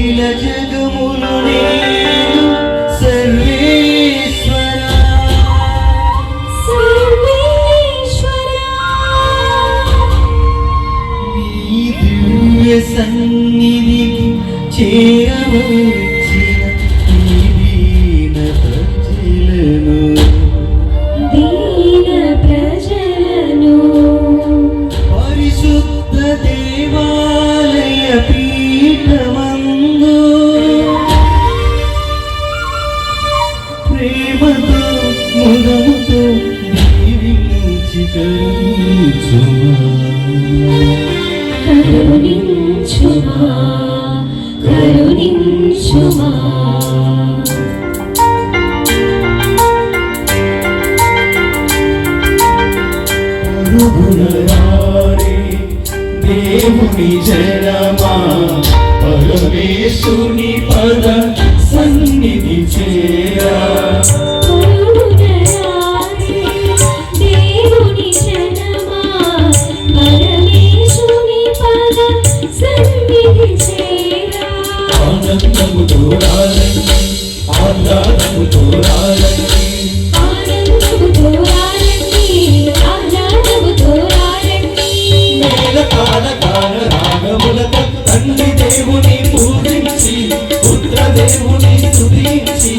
అఖిల జగములు నేను సర్వేశ్వర. నీ దివ్య కరుణించుమా కరుణించుమా. ప్రభులయారే దేవుని జనమా పరమేశుని పద సన్నిధి చేరా. ఆనందముతో రాలని ఆహ్లాదముతో రాలని తండ్రి దేవుని పూజించి పుత్ర దేవుని స్తుతించి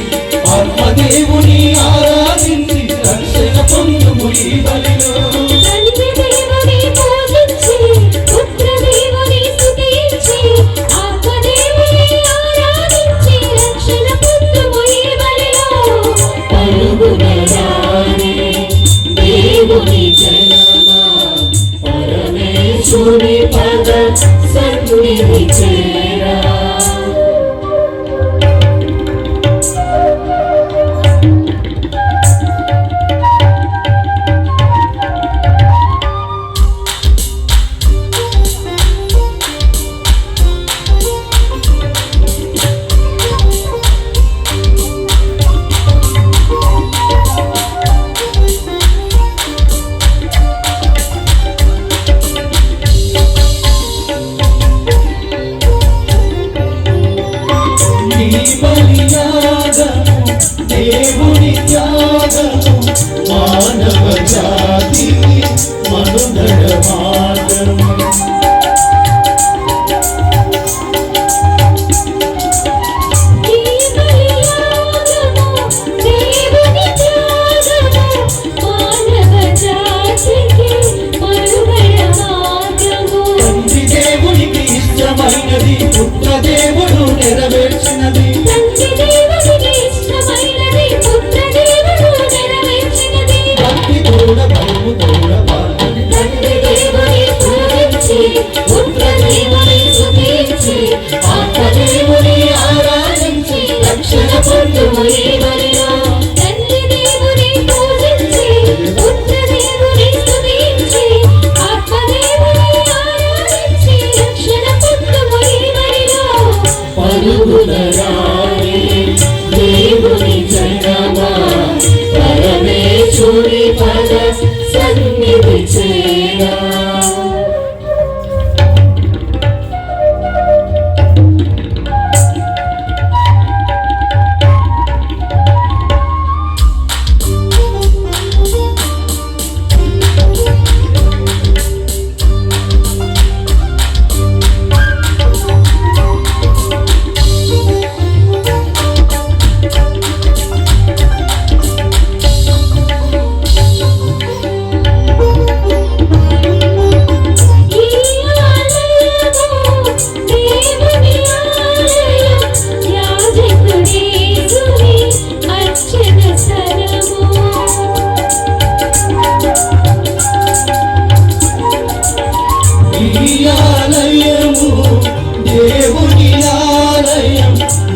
跟主一起。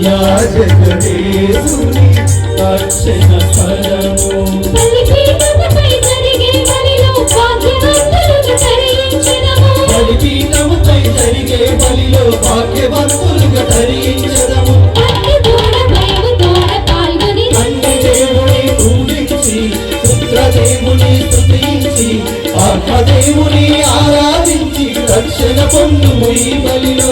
या जगदेशुनि दक्षिण फलमो బలిపీతముపై జరిగే బలిలో భాగ్యవంతులుగా ధరించడము అన్ని దేవుని ఆరాధించి రక్షణ పొందుము బలిలో.